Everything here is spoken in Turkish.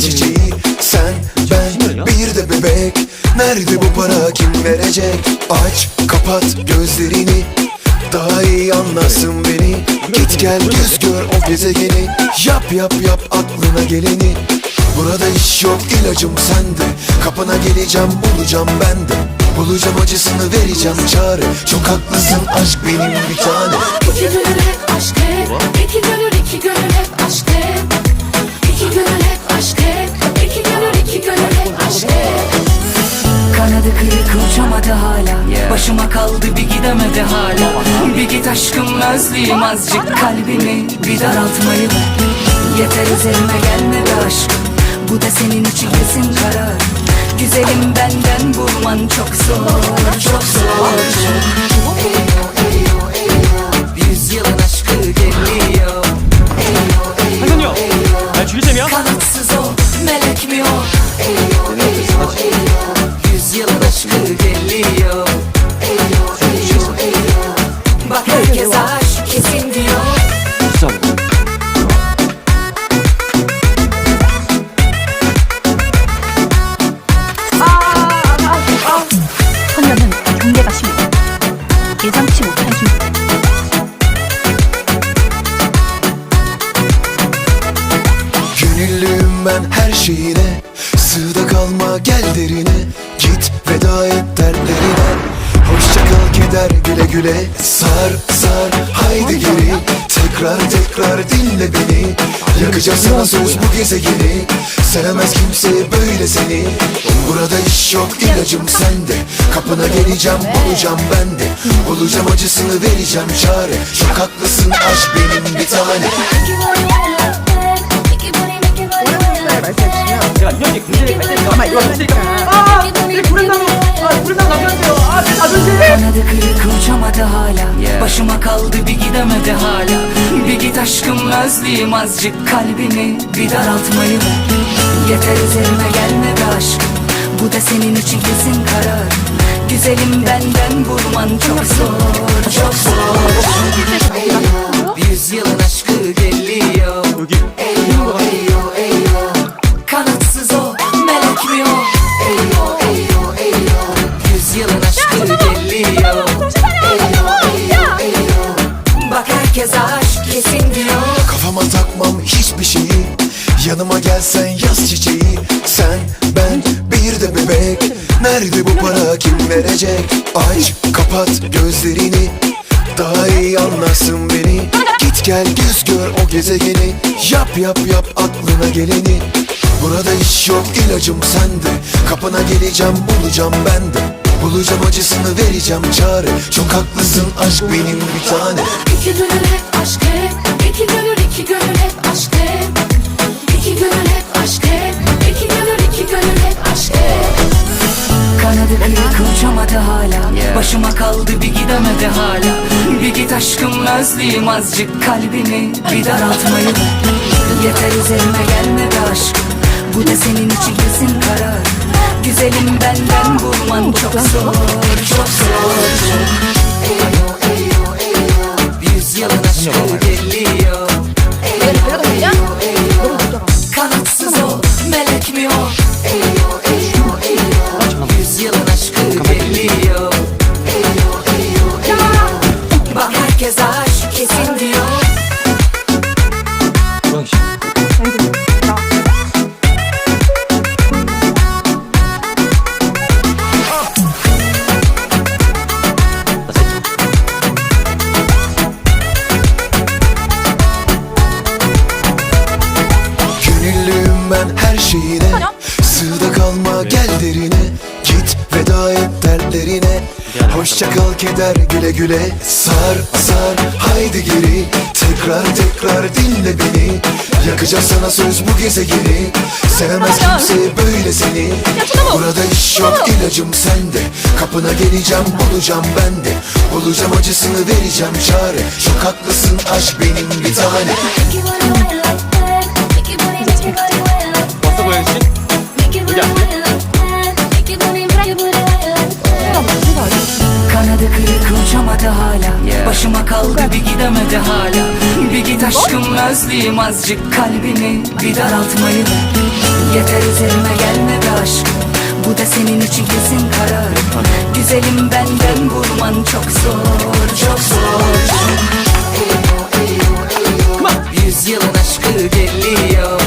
çiçeği Sen, ben, bir de bebek Nerede bu para kim verecek Aç, kapat gözlerini Daha iyi anlarsın beni Git gel göz gör o gezegeni Yap yap yap aklına geleni Burada iş yok ilacım sende Kapına geleceğim bulacağım ben de Bulacağım acısını vereceğim çare Çok haklısın aşk benim bir tane İki aşk görmezliğim azıcık kalbimi bir daraltmayı ver. Yeter üzerime gelme be aşkım bu da senin için kesin karar. Güzelim benden bulman çok zor çok zor. Eyo eyo eyo Yüzyılın aşkı geliyor Eyo eyo eyo Kanatsız o melek mi o? Eyo eyo eyo Yüzyılın aşkı geliyor. Eyo eyo eyo Bak herkes aşık. Gönüllüyüm ben her şeyine. Sığda kalma gel derine. Git veda et dertlerine Hoşça kal keder güle güle. Sar sar haydi geri. Tekrar tekrar dinle beni. Yakacağım sana söz bu gezegeni. Sevemez kimse böyle seni. Burada iş yok ilacım sende. Kapına geleceğim bulacağım ben de. Bulacağım acısını vereceğim çare. Çok haklısın aşk benim bir tane 제가 현이 군대에 뺐으니까 아마 이거 뺐으니까 아 우리 구ren당 아 구ren당 남겨주세요 아 아저씨 Kanadı kırık uçamadı hala Başıma kaldı bir gidemedi hala Bir git aşkım özleyeyim azıcık Kalbimi bir daraltmayı ver Yeter üzerime gelme be aşkım Bu da senin için kesin karar Güzelim benden bulman çok zor Çok zor Yüzyılın aşkı herkes aşk kesin diyor. Kafama takmam hiçbir şeyi. Yanıma gelsen yaz çiçeği. Sen, ben, bir de bebek. Nerede bu para? Kim verecek? Aç, kapat gözlerini. Daha iyi anlarsın beni. Git gel göz gör o gezegeni. Yap yap yap aklına geleni. Burada iş yok ilacım sende. Kapına geleceğim bulacağım ben de Bulacağım acısını vereceğim çare. Çok haklısın aşk benim bir tane. İki gönül hep aşk hep. İki gönül iki gönül hep aşk hep. İki gönül hep aşk hep. İki gönül iki gönül hep aşk hep. Kanadı kırık uçamadı hala. Başıma kaldı bir gidemedi hala. Bir git aşkım özleyeyim azıcık Kalbimi. Bir daraltmayı. Yeter üzerime gelme be aşkım. Bu da senin için kesin karar Güzelim benden bulman çok zor Çok zor. Eyvah eyvah eyvah Yüzyılın aşkı geliyor Eyvah eyvah eyvah Kanatsız o melek mi o Eyvah eyvah eyvah Yüzyılın aşkı geliyor Eyvah eyvah eyvah Bak herkes aşk kesin diyor ben her şeyine. Sığda kalma gel derine. Git veda et dertlerine. Hoşça kal keder güle güle. Sar sar haydi geri. Tekrar tekrar dinle beni. Yakacağım sana söz bu gezegeni. Sevemez kimse böyle seni. Burada iş yok ilacım sende. Kapına geleceğim bulacağım ben de. Bulacağım acısını vereceğim çare. Çok haklısın aşk benim bir tane uçamadı hala. Başıma kaldı bir gidemedi hala. Bir git aşkım özleyeyim azıcık Kalbimi bir daraltmayı ver Yeter üzerime gelme be aşkım. Bu da senin için kesin karar. Güzelim benden vurman çok zor Çok zor. Yüzyılın aşkı geliyor